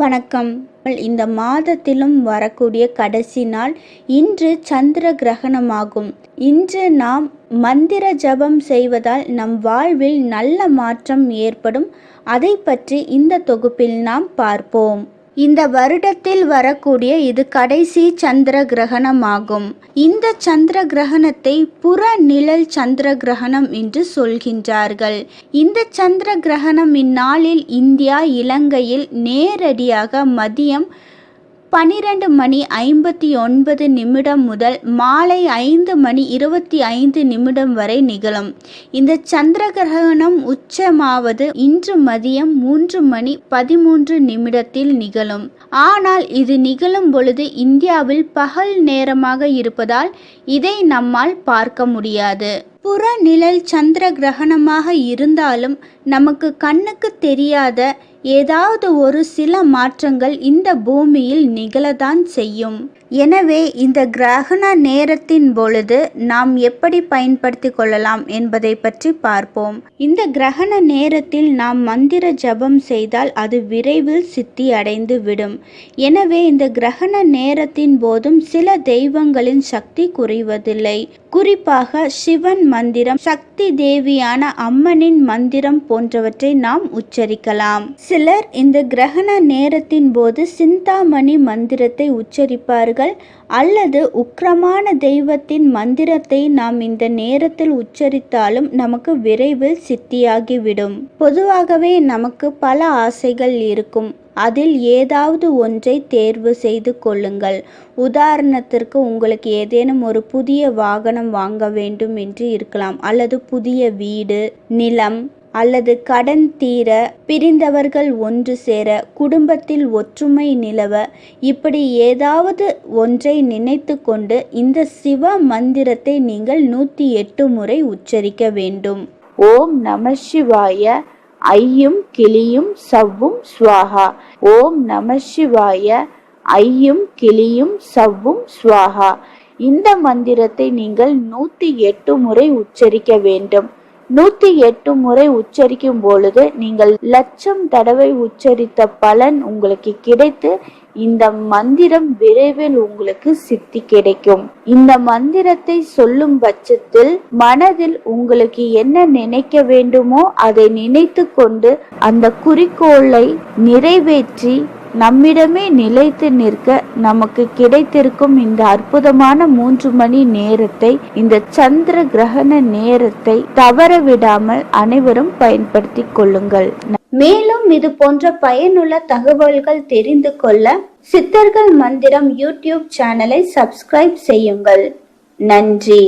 வணக்கம். இந்த மாதத்திலும் வரக்கூடிய கடைசி நாள் இன்று சந்திர கிரகணமாகும். இன்று நாம் மந்திர ஜபம் செய்வதால் நம் வாழ்வில் நல்ல மாற்றம் ஏற்படும். அதை பற்றி இந்த தொகுப்பில் நாம் பார்ப்போம். இந்த வருடத்தில் வரக்கூடிய இது கடைசி சந்திர கிரகணமாகும். இந்த சந்திர கிரகணத்தை புற நிழல் சந்திர கிரகணம் என்று சொல்கின்றார்கள். இந்த சந்திர கிரகணம் இந்நாளில் இந்தியா இலங்கையில் நேரடியாக மதியம் பனிரெண்டு மணி ஐம்பத்தி ஒன்பது நிமிடம் முதல் மாலை ஐந்து மணி இருபத்தி ஐந்து நிமிடம் வரை நிகழும். இந்த சந்திர கிரகணம் உச்சமாவது இன்று மதியம் மூன்று மணி பதிமூன்று நிமிடத்தில் நிகழும். ஆனால் இது நிகழும் பொழுது இந்தியாவில் பகல் நேரமாக இருப்பதால் இதை நம்மால் பார்க்க முடியாது. புற நிழல் சந்திர கிரகணமாக இருந்தாலும் நமக்கு கண்ணுக்கு தெரியாத ஏதாவது ஒரு சில மாற்றங்கள் இந்த பூமியில் நிகழதான் செய்யும். எனவே இந்த கிரகண நேரத்தின் பொழுது நாம் எப்படி பயன்படுத்தி கொள்ளலாம் என்பதை பற்றி பார்ப்போம். இந்த கிரகண நேரத்தில் நாம் மந்திர ஜபம் செய்தால் அது விரைவில் சித்தி அடைந்து விடும். எனவே இந்த கிரகண நேரத்தின் போதும் சில தெய்வங்களின் சக்தி குறைவதில்லை. குறிப்பாக சிவன் மந்திரம் சக்தி தேவியான அம்மனின் மந்திரம் போன்றவற்றை நாம் உச்சரிக்கலாம். சிலர் இந்த கிரகண நேரத்தின் போது சிந்தாமணி மந்திரத்தை உச்சரிப்பார்கள். அல்லது உக்கிரமான தெய்வத்தின் மந்திரத்தை நாம் இந்த நேரத்தில் உச்சரித்தாலும் நமக்கு விரைவில் சித்தியாகிவிடும். பொதுவாகவே நமக்கு பல ஆசைகள் இருக்கும். அதில் ஏதாவது ஒன்றை தேர்வு செய்து கொள்ளுங்கள். உதாரணத்திற்கு உங்களுக்கு ஏதேனும் ஒரு புதிய வாகனம் வாங்க வேண்டும் என்று இருக்கலாம். அல்லது புதிய வீடு நிலம் அல்லது கடன் தீர பிரிந்தவர்கள் ஒன்று சேர குடும்பத்தில் ஒற்றுமை நிலவ இப்படி ஏதாவது ஒன்றை நினைத்து கொண்டு இந்த சிவ மந்திரத்தை நீங்கள் நூற்றி எட்டு முறை உச்சரிக்க வேண்டும். ஓம் நம சிவாய ஐயும் கிளியும் சவ்வும் ஸ்வாஹா ஓம் நம சிவாய ஐயும் கிளியும் சவ்வும் ஸ்வாஹா இந்த மந்திரத்தை நீங்கள் நூற்றி எட்டு முறை உச்சரிக்க வேண்டும். நூத்தி எட்டு முறை உச்சரிக்கும் பொழுது நீங்கள் லட்சம் தடவை உச்சரித்த பலன் உங்களுக்கு கிடைத்து இந்த மந்திரம் விரைவில் உங்களுக்கு சித்தி கிடைக்கும். இந்த மந்திரத்தை சொல்லும் பட்சத்தில் மனதில் உங்களுக்கு என்ன நினைக்க வேண்டுமோ அதை நினைத்து கொண்டு அந்த குறிக்கோளை நிறைவேற்றி நம்மிடமே நிலைத்து நிற்க நமக்கு கிடைத்திருக்கும் இந்த அற்புதமான மூன்று மணி நேரத்தை இந்த சந்திர கிரகண நேரத்தை தவற விடாமல் அனைவரும் பயன்படுத்திக் கொள்ளுங்கள். மேலும் இது போன்ற பயனுள்ள தகவல்கள் தெரிந்து கொள்ள சித்தர்கள் மந்திரம் யூடியூப் சேனலை சப்ஸ்கிரைப் செய்யுங்கள். நன்றி.